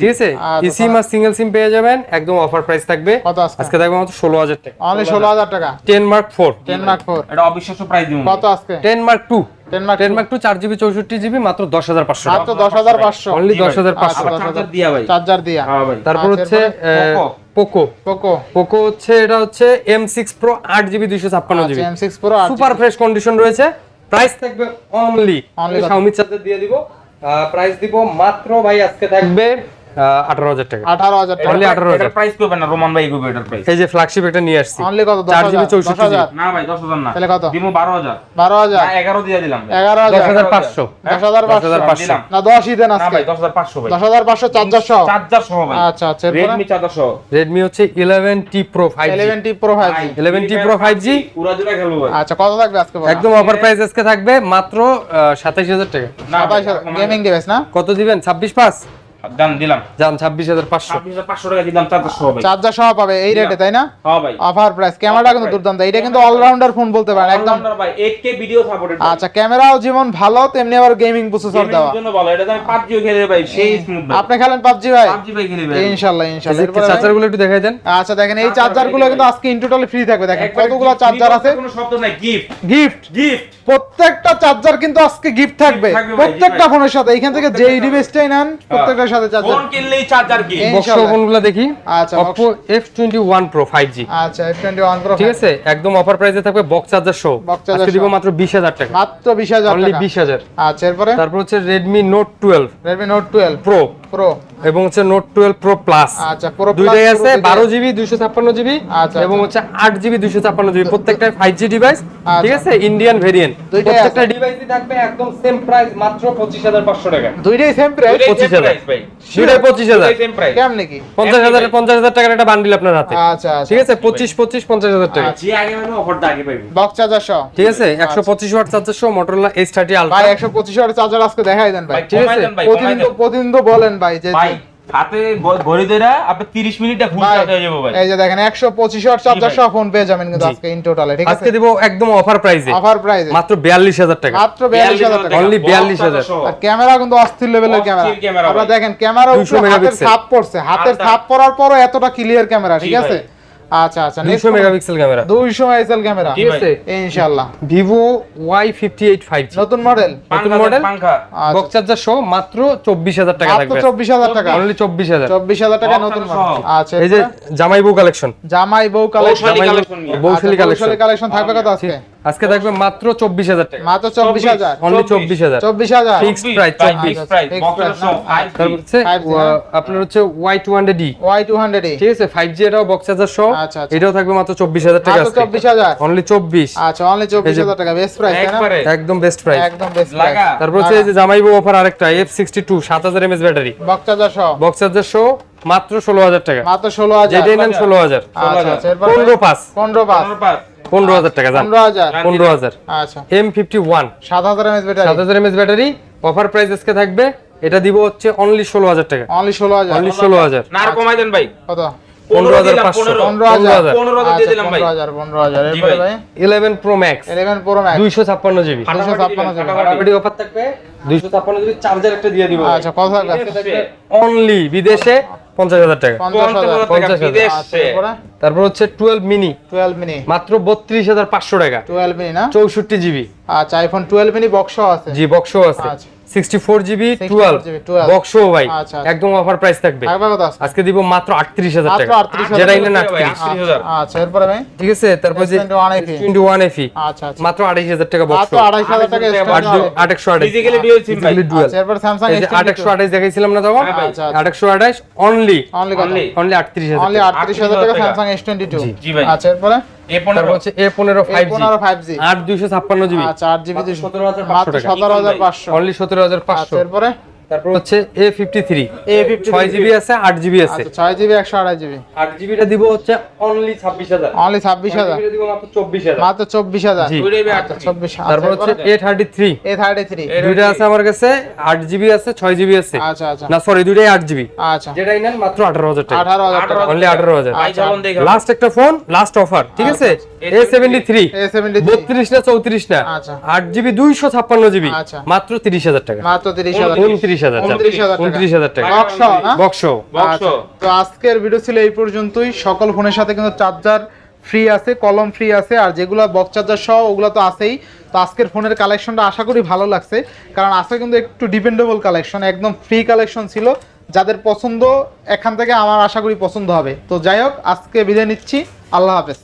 ঠিক আছে? ইসি মাস সিঙ্গেল সিম পেয়ে যাবেন। একদম অফার প্রাইস থাকবে। কত আছে? আজকে থাকবে মাত্র 16000 টাকা। মানে 16000 টাকা। 10 মার্ক 4 10 মার্ক 4 এটা অবিশ্বাস্য প্রাইস দিব। কত আজকে? 10 মার্ক 2 টেনমার্ক টু চার জিবি চৌষট্টি জিবি মাত্র দশ হাজার পাঁচশো দশ হাজার পাঁচশো। দশ হাজার পাঁচশো। চার্জার দিয়া তারপর হচ্ছে পোকো হচ্ছে এটা হচ্ছে এম সিক্স প্রো আট জিবি দুইশো ছাপ্পান্ন জিবি কন্ডিশন রয়েছে। প্রাইস থাকবে অনলি দিয়ে দিব। প্রাইস দিব মাত্র ভাই আজকে থাকবে আঠারো হাজার টাকা। আঠারো হাজার টাকা। Only 18,000 প্রাইস করবেন না রোমান ভাই করবে এটার প্রাইস এই যে ফ্ল্যাগশিপ এটা নিয়ে আসছি। অনলি কত? চার জিবি চৌষট্টি না ভাই দশ হাজার না। তাহলে কত? দিমু বারো হাজার। বারো হাজার। এগারো দিয়ে দিলাম। ভাই। এগারো দশ হাজার হাজার পাঁচশো। দশ হাজার দশ হাজার পাঁচশো। পাঁচশো দিলাম। না দেন আজকে। দশ হাজার পাঁচশো দশ হাজার পাঁচশো চার্জার সহ চার্জার সহ ভাই। আচ্ছা আচ্ছা রেডমি চার্জার সহ রেডমি হচ্ছে eleven T Pro five eleven T Pro five G 11T Pro 5G পুরা জুড়ে খেলব আচ্ছা কত থাকবে আজকে একদম অফার প্রাইস আজকে থাকবে মাত্র সাতাইশ হাজার টাকা। না গেমিং ডিভাইস না? কত দিবেন? ছাব্বিশ পাঁচ? দাম দিলাম। দাম টাকা দিলাম চার্জার সহ ভাই। চার্জার সহ পাবে এই রেটে তাই না? হ্যাঁ ভাই। অফার প্রাইস ক্যামেরাটা কিন্তু দুর্দান্ত। এটা কিন্তু অলরাউন্ডার ফোন বলতে পারেন একদম। All-rounder ভাই 8K ভিডিও সাপোর্টেড আচ্ছা ক্যামেরাও যেমন ভালো তেমনি আবার গেমিং প্রসেসর দেওয়া। জন্য ভালো এটা আমি পাবজিও খেলে ভাই সেই স্মুথ ভাই। আপনি খেলেন পাবজি ভাই? পাবজি ভাই খেলে ভাই। ইনশাআল্লাহ ইনশাআল্লাহ এরপরে চার্জারগুলো একটু দেখাই দেন। আচ্ছা দেখেন এই চার্জারগুলো কিন্তু আজকে ইন টোটালি ফ্রি থাকবে। দেখেন কতগুলো চার্জার আছে? কোনো শব্দ নাই গিফট গিফট গিফট প্রত্যেকটা চার্জার কিন্তু আজকে গিফট থাকবে। প্রত্যেকটা ফোনের সাথে। এখান থেকে যেই ডিভাইসটাই নেন প্রত্যেকটার সাথে চার্জার ফোন কিনলেই চার্জার কি বক্স ইনশাআল্লাহ। ফোনগুলো দেখি। আচ্ছা, Oppo F21 Pro 5G আচ্ছা F21 Pro ঠিক আছে? একদম অফার প্রাইসে থাকবে বক্স চার্জার সহ আজকে দিব মাত্র 20000 টাকা। মাত্র 20000 অনলি টাকা। 20000 আচ্ছা এরপরে? তারপর হচ্ছে Redmi Note 12 Redmi Note 12 Pro Pro? এবং হচ্ছে Note 12 Pro Plus আচ্ছা Pro দুইটাই আছে দুইটাই। বারো জিবি দুইশো ছাপ্পান্ন জিবি আচ্ছা, এবং আচ্ছা। হচ্ছে আট জিবি দুইশো ছাপ্পান্ন জিবি। প্রত্যেকটা ফাইভ জি ডিভাইস ঠিক আচ্ছা। আছে? ইন্ডিয়ান ভেরিয়েন্ট প্রত্যেকটা। ডিভাইসই থাকবে একদম সেম প্রাইস মাত্র পঁচিশ হাজার পাঁচশো টাকা। দুইটাই সেম প্রাইস দুইটাই পঁচিশ same হাজার। price ভাই। দুইটাই পঁচিশ হাজার। দুইটাই same কেমন নাকি পঞ্চাশ হাজার পঞ্চাশ হাজার টাকার একটা বান্ডিল আপনার হাতে। আচ্ছা আচ্ছা। ঠিক আছে? পঁচিশ পঁচিশ পঞ্চাশ হাজার টাকা। যে আগে মানে অফারটা আগে পাইবে। বক্স চার্জার সহ। ঠিক আছে? একশো পঁচিশ ওয়াট চার্জার সহ মোটরোলা এইচ থার্টি ভাই আলট্রা 125 ওয়াটের চার্জার আজকে দেখাই দেন ভাই। ঠিক আছে? প্রতিদিন তো প্রতিদিন তো বলেন ভাই যে ভাই হাতে গ- ঘড়ি ধরে আপনি 30 মিনিটে ফুল চার্জ হয়ে যাবে ভাই। এই যে দেখেন 125 ওয়াট চার্জার সহ ফোন পেয়ে যাবেন কিন্তু আজকে ইন টোটালে ঠিক আছে? আজকে দেব একদম অফার প্রাইসে অফার প্রাইসে মাত্র বিয়াল্লিশ হাজার টাকা। মাত্র 42000 টাকা। অনলি 42,000 আর ক্যামেরা কিন্তু অস্থির লেভেলের ক্যামেরা আপনারা দেখেন ক্যামেরা 200 উপরে হাতের ছাপ পড়ছে। হাতের ছাপ পড়ার পরও এতটা ক্লিয়ার ক্যামেরা ঠিক আছে। আচ্ছা আচ্ছা দুইশো মেগাপিক্সেল ক্যামেরা। 200 megapixel camera. ঠিক আছে ইনশাআল্লাহ। vivo Y fifty eight five নতুন মডেল নতুন মডেল? পাঙ্খা। আচ্ছা বক্স চার্জার সহ মাত্র চব্বিশ হাজার টাকা মাত্র থাকবে 24000 টাকা? অনলি চব্বিশ হাজার। 24000 টাকা নতুন মডেল আচ্ছা এই যে জামাই বউ কালেকশন জামাই বউ কালেকশন কালেকশন। কালেকশন কালেকশন থাকবে কত আজকে? আজকে থাকবে মাত্র চব্বিশ হাজার টাকা। মাত্র 24000 অনলি চব্বিশ। হাজার। 24000 24 তারপর হচ্ছে 5G আহ, আপনার হচ্ছে Y two hundred D Y200 ঠিক আছে ফাইভ জি এটাও বক্স চার্জার সহ আচ্ছা, আচ্ছা। এটাও থাকবে মাত্র চব্বিশ হাজার টাকা মাত্র 24000 অনলি চব্বিশ। আচ্ছা অনলি 24000 টাকা বেস্ট প্রাইস তাই না? একদম বেস্ট প্রাইস একদম বেস্ট প্রাইস তারপর হচ্ছে এই যে জামাই অফার আরেকটা এফ সিক্সটি টু সাত হাজার এমএস ব্যাটারি বক্স চার্জার সহ বক্স চার্জার সহ মাত্র ষোলো হাজার টাকা। মাত্র 16000 যেটাই নেন ষোলো হাজার। আচ্ছা আচ্ছা পনেরো পাঁচ। পনেরো পাঁচ। পনেরো হাজার টাকা যান 15000 পনেরো হাজার। আচ্ছা। M fifty one 7000 mAh battery সাত হাজার এমএস ব্যাটারি অফার প্রাইস আজকে থাকবে। এটা দিব হচ্ছে অনলি ষোলো হাজার টাকা। অনলি 16000 অনলি ষোলো হাজার। না আর কমাই দেন ভাই। কত? পনেরো হাজার পাঁচশো। পনেরো। পনেরো হাজার। পনেরো হাজার। দিয়ে দিলাম ভাই। 15000 15000 জি এরপরে ভাই। ভাই? Eleven Pro Max 11 Pro Max দুইশো ছাপ্পান্ন জিবি দুইশো ছাপ্পান্ন জিবি। ফাটাফাটি। ফাটাফাটি অফার থাকবে দুইশো ছাপ্পান্ন জিবি চার্জার একটা দিয়ে দিব আচ্ছা টাকা অনলি বিদেশে। পঞ্চাশ হাজার টাকা। পঞ্চাশ হাজার। বিদেশ আচ্ছা তারপর হচ্ছে টুয়েলভ মিনি 12 মিনি মাত্র বত্রিশ হাজার পাঁচশো টাকা। 12 মিনি না? চৌষট্টি জিবি আচ্ছা আইফোন 12 মিনি বক্সও আছে? জি বক্সও আছে। আচ্ছা। Sixty four GB 64 twelve GB 12 বক্সও ভাই আচ্ছা, আচ্ছা। একদম অফার প্রাইস থাকবে। থাকবে কত আছে? আজকে দিব মাত্র আটত্রিশ হাজার মাত্র টাকা। যেটা টাকা। ইলেন ভাই, আটত্রিশ। 38,000 আচ্ছা এরপরে ভাই? ঠিক আছে তারপর যে S21 FE টোয়েন্টি ওয়ান এফি আচ্ছা আচ্ছা। মাত্র আড়াইশ হাজার টাকা বক্স 28000 টাকা আট স্টার্ট দুই- আট একশো আঠাইশ ফিজিক্যালি ডিউল সিম ভাই আচ্ছা এরপর স্যামসাং এই যে আট একশো আঠাইশ দেখাইছিলাম না তখন হ্যাঁ ভাই। আচ্ছা। আচ্ছা আট একশো আঠাইশ অনলি অনলি অনলি আটত্রিশ হাজার অনলি টাকা। 38000 টাকা স্যামসাং S22 জি ভাই। আচ্ছা এরপরে? এ তারপর পনেরো হচ্ছে এ ফাইভ জি আট দুইশো ছাপ্পান্ন জিবি আচ্ছা 8 জিবি 200 সতেরো হাজার পাঁচশো মাত্র টাকা। 17500 অনলি সতেরো হাজার আচ্ছা পাঁচশো এরপরে? তারপর হচ্ছে এ ফিফটি থ্রি A53 ছয় জিবি আছে আট জিবি আছে। আচ্ছা 6 জিবি 128 জিবি আট জিবিটা দিব হচ্ছে অনলি ছাব্বিশ হাজার। অনলি 26000 দিব মাত্র চব্বিশ হাজার। মাত্র 24000 জি। দুইটাই ভাই আচ্ছা 38 24 তারপর হচ্ছে এ থার্টি থ্রি A33 দুইটা আছে আমার কাছে আট জিবি আছে ছয় জিবি আছে। আচ্ছা আচ্ছা। না সরি দুইটাই আট জিবি আচ্ছা। যেটাই নেন মাত্র আঠারো হাজার টাকা। 18000 টাকা। অনলি আঠারো হাজার। ভাই চলুন লাস্ট একটা ফোন লাস্ট অফার ঠিক আছে? এ সেভেন্টি থ্রি A73 বত্রিশ না চৌত্রিশ না? আচ্ছা। আট জিবি দুইশো ছাপ্পান্ন জিবি আচ্ছা। মাত্র তিরিশ হাজার টাকা। মাত্র 30000 উনত্রিশ হাজার উনত্রিশ হাজার টাকা। বক্স না? বক্স বক্স আচ্ছা, তো আজকের ভিডিও ছিল এই পর্যন্তই। সকল ফোনের সাথে কিন্তু চার্জার ফ্রি আছে কলম ফ্রি আছে আর যেগুলো বক্স চার্জার সহ ওগুলো তো আছেই। তো আজকের ফোনের কালেকশনটা আশা করি ভালো লাগছে। কারণ আজকে কিন্তু একটু ডিপেন্ডেবল কালেকশন একদম ফ্রি কালেকশন ছিল। যাদের পছন্দ এখান থেকে আমার আশা করি পছন্দ হবে। তো যাই হোক আজকে বিদায় নিচ্ছি। আল্লাহ হাফেজ।